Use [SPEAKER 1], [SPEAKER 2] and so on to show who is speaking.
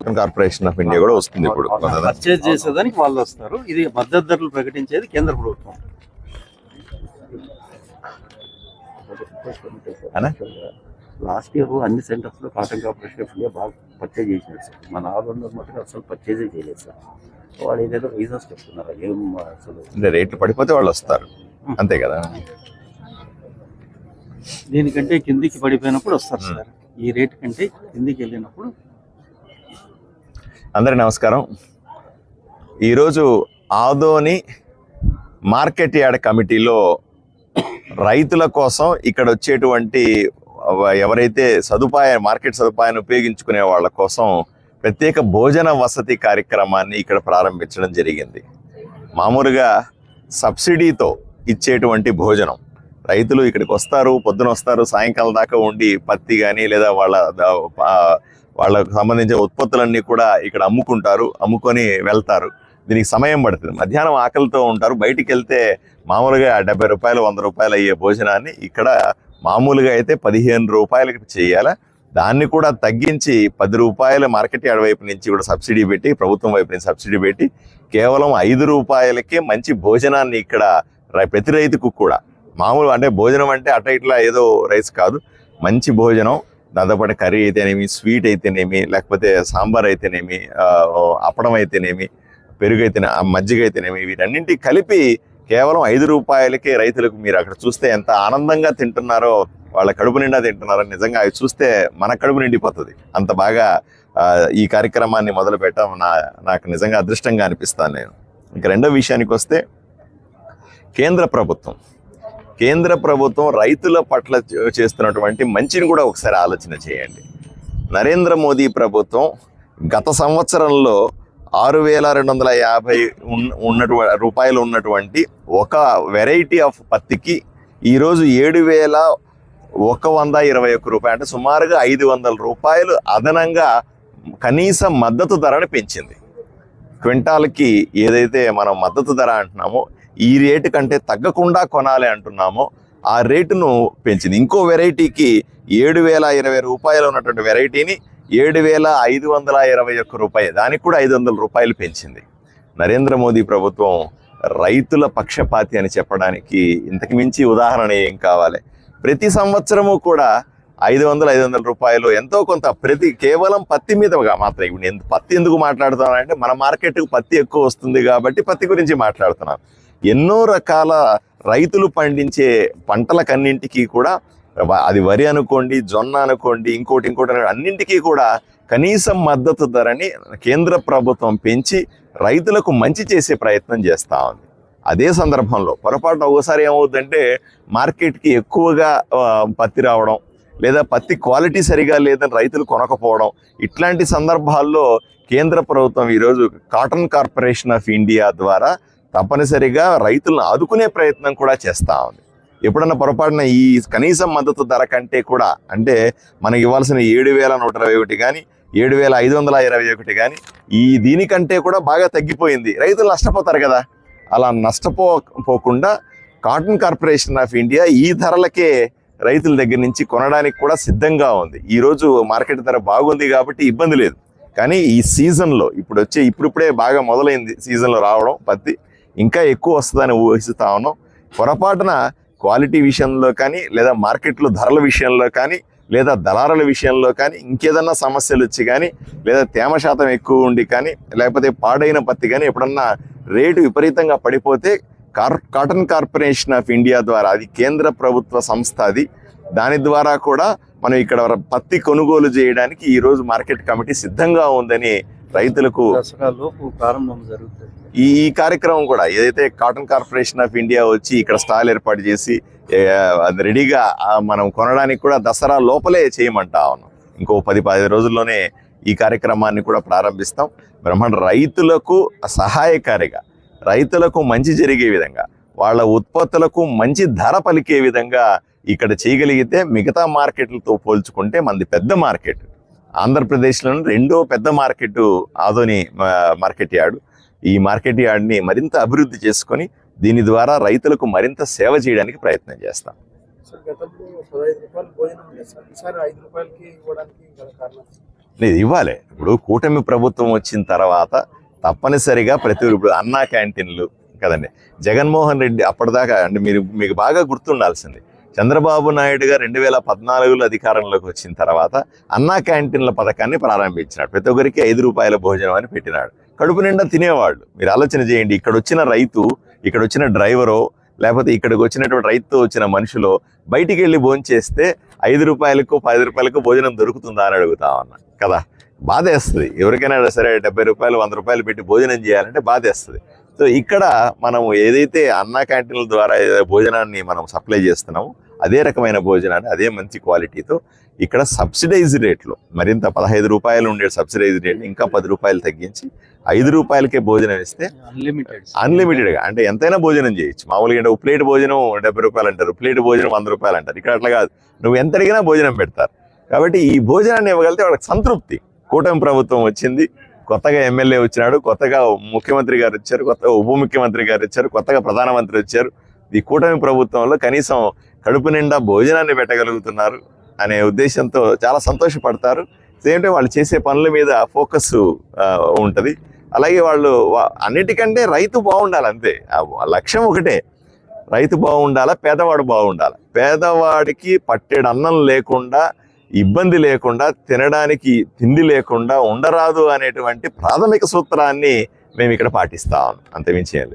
[SPEAKER 1] Corporation of India కూడా వస్తుంది ఇప్పుడు.
[SPEAKER 2] పర్చేజ్ చేసేదానికి వాళ్ళు వస్తారు. ఇది మద్దతు ధరలు ప్రకటించేది కేంద్ర ప్రభుత్వం? లాస్ట్ ఇయర్ అన్ని సెంటర్స్లో కాటన్ కార్పొరేషన్ ఆఫ్ ఇండియా బాగా పర్చేజ్ చేసినారు సార్. మన ఆల్రౌండర్ మటుకు అసలు పర్చేజే చేయలేదు సార్. వాళ్ళు ఏదేదో రీజన్స్ చెప్తున్నారు. ఏం అసలు
[SPEAKER 1] రేట్లు పడిపోతే వాళ్ళు వస్తారు. అంతే కదా?
[SPEAKER 2] దీనికంటే కిందికి పడిపోయినప్పుడు వస్తారు సార్. ఈ రేట్ కంటే కిందికి వెళ్ళినప్పుడు
[SPEAKER 1] అందరి నమస్కారం. ఈరోజు ఆదోని మార్కెట్ యార్డ్ కమిటీలో రైతుల కోసం ఇక్కడ వచ్చేటువంటి ఎవరైతే సదుపాయ మార్కెట్ సదుపాయాన్ని ఉపయోగించుకునే వాళ్ళ కోసం ప్రత్యేక భోజన వసతి కార్యక్రమాన్ని ఇక్కడ ప్రారంభించడం జరిగింది. మామూలుగా సబ్సిడీతో ఇచ్చేటువంటి భోజనం. రైతులు ఇక్కడికి వస్తారు పొద్దున వస్తారు సాయంకాలం దాకా ఉండి పత్తి కానీ లేదా వాళ్ళ వాళ్ళకు సంబంధించిన ఉత్పత్తులన్నీ కూడా ఇక్కడ అమ్ముకుంటారు అమ్ముకొని వెళ్తారు. దీనికి సమయం పడుతుంది. మధ్యాహ్నం ఆకలితో ఉంటారు. బయటికి వెళ్తే మామూలుగా డెబ్బై రూపాయలు వంద రూపాయలు అయ్యే భోజనాన్ని ఇక్కడ మామూలుగా అయితే పదిహేను రూపాయలకి చేయాలి. దాన్ని కూడా తగ్గించి పది రూపాయల మార్కెట్ యార్డ్ వైపు నుంచి కూడా సబ్సిడీ పెట్టి ప్రభుత్వం వైపు నుంచి సబ్సిడీ పెట్టి కేవలం ఐదు రూపాయలకే మంచి భోజనాన్ని ఇక్కడ రై- ప్రతి రైతుకు కూడా. మామూలు అంటే భోజనం అంటే అట్ట ఇట్లా ఏదో రైస్ కాదు. మంచి భోజనం దాంతోపాటు కర్రీ అయితేనేమి స్వీట్ అయితేనేమి లేకపోతే సాంబార్ అయితేనేమి అప్పడం అయితేనేమి పెరుగు అయితేనే మజ్జిగ అయితేనేమి వీటన్నింటి కలిపి కేవలం ఐదు రూపాయలకే రైతులకు మీరు అక్కడ చూస్తే ఎంత ఆనందంగా తింటున్నారో వాళ్ళ కడుపు నిండా తింటున్నారో నిజంగా అవి చూస్తే మన కడుపు నిండిపోతుంది. అంత బాగా ఈ కార్యక్రమాన్ని మొదలు పెట్టడం నా నాకు నిజంగా అదృష్టంగా అనిపిస్తాను నేను. ఇంక రెండో విషయానికి వస్తే కేంద్ర ప్రభుత్వం. కేంద్ర ప్రభుత్వం రైతుల పట్ల చేస్తున్నటువంటి మంచిని కూడా ఒకసారి ఆలోచన చేయండి. నరేంద్ర మోదీ ప్రభుత్వం గత సంవత్సరంలో ఆరు వేల రెండు వందల యాభై ఉన్నటువంటి రూపాయలు ఉన్నటువంటి ఒక వెరైటీ ఆఫ్ పత్తికి ఈరోజు ఏడు వేల ఒక వంద ఇరవై ఒక్క రూపాయలు అంటే సుమారుగా ఐదు వందల రూపాయలు అదనంగా కనీస మద్దతు ధరను పెంచింది. క్వింటాల్కి ఏదైతే మనం మద్దతు ధర అంటున్నామో ఈ రేటు కంటే తగ్గకుండా కొనాలి అంటున్నామో ఆ రేటును పెంచింది. ఇంకో వెరైటీకి ఏడు వేల ఇరవై రూపాయలు ఉన్నటువంటి వెరైటీని ఏడు వేల ఐదు వందల ఇరవై ఒక్క రూపాయలు దానికి కూడా ఐదు వందల రూపాయలు పెంచింది. నరేంద్ర మోదీ ప్రభుత్వం రైతుల పక్షపాతి అని చెప్పడానికి ఇంతకు మించి ఉదాహరణ ఏం కావాలి? ప్రతి సంవత్సరము కూడా ఐదు వందల ఐదు వందల రూపాయలు ఎంతో కొంత ప్రతి కేవలం పత్తి మీదగా మాత్రం ఇప్పుడు నేను పత్తి ఎందుకు మాట్లాడుతున్నానంటే మన మార్కెట్కు పత్తి ఎక్కువ వస్తుంది కాబట్టి పత్తి గురించి మాట్లాడుతున్నాను. ఎన్నో రకాల రైతులు పండించే పంటలకన్నింటికి కూడా అది వరి అనుకోండి జొన్న అనుకోండి ఇంకోటి ఇంకోటి అనుకోండి, అన్నింటికీ కూడా కనీసం మద్దతు ధరని కేంద్ర ప్రభుత్వం పెంచి రైతులకు మంచి చేసే ప్రయత్నం చేస్తూ ఉంది. అదే సందర్భంలో పొరపాటున ఒకసారి ఏమవుతుందంటే మార్కెట్కి ఎక్కువగా పత్తి రావడం లేదా పత్తి క్వాలిటీ సరిగా లేదని రైతులు కొనకపోవడం ఇట్లాంటి సందర్భాల్లో కేంద్ర ప్రభుత్వం ఈరోజు కాటన్ కార్పొరేషన్ ఆఫ్ ఇండియా ద్వారా తప్పనిసరిగా రైతులను ఆదుకునే ప్రయత్నం కూడా చేస్తూ ఉంది. ఎప్పుడన్నా పొరపాటున ఈ కనీసం మద్దతు ధర కంటే కూడా అంటే మనకి ఇవ్వాల్సిన ఏడు వేల నూట ఇరవై ఒకటి కానీ ఏడు వేల ఐదు వందల ఇరవై ఒకటి కానీ ఈ దీనికంటే కూడా బాగా తగ్గిపోయింది. రైతులు నష్టపోతారు కదా. అలా నష్టపోకుండా కాటన్ కార్పొరేషన్ ఆఫ్ ఇండియా ఈ ధరలకే రైతుల దగ్గర నుంచి కొనడానికి కూడా సిద్ధంగా ఉంది. ఈ రోజు మార్కెట్ ధర బాగుంది కాబట్టి ఇబ్బంది లేదు. కానీ ఈ సీజన్లో ఇప్పుడు వచ్చే ఇప్పుడిప్పుడే బాగా మొదలైంది సీజన్లో రావడం పత్తి ఇంకా ఎక్కువ వస్తుందని ఊహిస్తూ ఉన్నాం. పొరపాటున క్వాలిటీ విషయంలో కానీ లేదా మార్కెట్లో ధరల విషయంలో కానీ లేదా దళారుల విషయంలో కానీ ఇంకేదన్నా సమస్యలు వచ్చి కానీ లేదా తేమ శాతం ఎక్కువ ఉండి కానీ లేకపోతే పాడైన పత్తి కానీ ఎప్పుడన్నా రేటు విపరీతంగా పడిపోతే car cotton corporation of India ద్వారా అది కేంద్ర ప్రభుత్వ సంస్థ అది దాని ద్వారా కూడా మనం ఇక్కడ పత్తి కొనుగోలు చేయడానికి ఈరోజు మార్కెట్ కమిటీ సిద్ధంగా ఉందని రైతులకు
[SPEAKER 2] ప్రారంభం జరుగుతుంది.
[SPEAKER 1] ఈ ఈ కార్యక్రమం కూడా ఏదైతే కాటన్ కార్పొరేషన్ ఆఫ్ ఇండియా వచ్చి ఇక్కడ స్టాల్ ఏర్పాటు చేసి అది రెడీగా మనం కొనడానికి కూడా దసరా లోపలే చేయమంటా ఉన్నాం. ఇంకో పది పది రోజుల్లోనే ఈ కార్యక్రమాన్ని కూడా ప్రారంభిస్తాం. బ్రహ్మాండ రైతులకు సహాయకారిగా రైతులకు మంచి జరిగే విధంగా వాళ్ళ ఉత్పత్తులకు మంచి ధర పలికే విధంగా ఇక్కడ చేయగలిగితే మిగతా మార్కెట్లతో పోల్చుకుంటే మనది పెద్ద మార్కెట్. ఆంధ్రప్రదేశ్లోని రెండో పెద్ద మార్కెట్ ఆదోని మార్కెట్ యార్డు. ఈ మార్కెట్ యార్డ్ని మరింత అభివృద్ధి చేసుకొని దీని ద్వారా రైతులకు మరింత సేవ చేయడానికి ప్రయత్నం చేస్తాం. ఇవ్వాలి. ఇప్పుడు కూటమి ప్రభుత్వం వచ్చిన తర్వాత తప్పనిసరిగా ప్రతి ఇప్పుడు అన్నా క్యాంటీన్లు కదండి. జగన్మోహన్ రెడ్డి అప్పటిదాకా అంటే మీరు మీకు బాగా గుర్తుండాల్సింది. చంద్రబాబు నాయుడు గారు రెండు వేల పద్నాలుగులో అధికారంలోకి వచ్చిన తర్వాత అన్నా క్యాంటీన్ల పథకాన్ని ప్రారంభించినాడు. ప్రతి ఒక్కరికి ఐదు రూపాయల భోజనం అని పెట్టినాడు. కడుపు నిండా తినేవాళ్ళు. మీరు ఆలోచన చేయండి ఇక్కడ వచ్చిన రైతు ఇక్కడ వచ్చిన డ్రైవరో లేకపోతే ఇక్కడికి వచ్చినటువంటి రైతు వచ్చిన మనుషులు బయటికి వెళ్ళి భోంచేస్తే ఐదు రూపాయలకు పది రూపాయలకు భోజనం దొరుకుతుందా అని అడుగుతా ఉన్నా. కదా? బాధేస్తుంది. ఎవరికైనా సరే డెబ్బై రూపాయలు వంద రూపాయలు పెట్టి భోజనం చేయాలంటే బాధేస్తుంది. సో ఇక్కడ మనం ఏదైతే అన్నా క్యాంటీన్ల ద్వారా ఏదైతే భోజనాన్ని మనం సప్లై చేస్తున్నామో అదే రకమైన భోజనాన్ని అదే మంచి క్వాలిటీతో ఇక్కడ సబ్సిడైజ్ రేట్లు మరింత పదహైదు రూపాయలు ఉండే సబ్సిడైజ్ రేట్ ఇంకా పది రూపాయలు తగ్గించి ఐదు రూపాయలకే భోజనం ఇస్తే
[SPEAKER 3] అన్లిమిటెడ్
[SPEAKER 1] అన్లిమిటెడ్గా అంటే ఎంతైనా భోజనం చేయొచ్చు. మామూలుగా అంటే ప్లేట్ భోజనం డెబ్బై రూపాయలు అంటారు. ప్లేట్ భోజనం వంద రూపాయలు అంటారు. ఇక్కడ అట్లా కాదు. నువ్వు ఎంత అడిగినా భోజనం పెడతారు. కాబట్టి ఈ భోజనాన్ని ఇవ్వగలిగితే వాళ్ళకి సంతృప్తి. కూటమి ప్రభుత్వం వచ్చింది. కొత్తగా ఎమ్మెల్యే వచ్చినాడు. కొత్తగా ముఖ్యమంత్రి గారు వచ్చారు. కొత్తగా ఉప ముఖ్యమంత్రి గారు వచ్చారు. కొత్తగా ప్రధానమంత్రి వచ్చారు. ఈ కూటమి ప్రభుత్వంలో కనీసం కడుపు నిండా భోజనాన్ని పెట్టగలుగుతున్నారు అనే ఉద్దేశంతో చాలా సంతోషపడతారు. సేమ్ టైం వాళ్ళు చేసే పనుల మీద ఫోకస్ ఉంటుంది. అలాగే వాళ్ళు అన్నిటికంటే రైతు బాగుండాలి అంతే. లక్ష్యం ఒకటే. రైతు బాగుండాలా పేదవాడు బాగుండాలి? పేదవాడికి పట్టెడు అన్నం లేకుండా ఇబ్బంది లేకుండా తినడానికి తిండి లేకుండా ఉండరాదు అనేటువంటి ప్రాథమిక సూత్రాన్ని మేము ఇక్కడ పాటిస్తాం. అంతమించి ఏం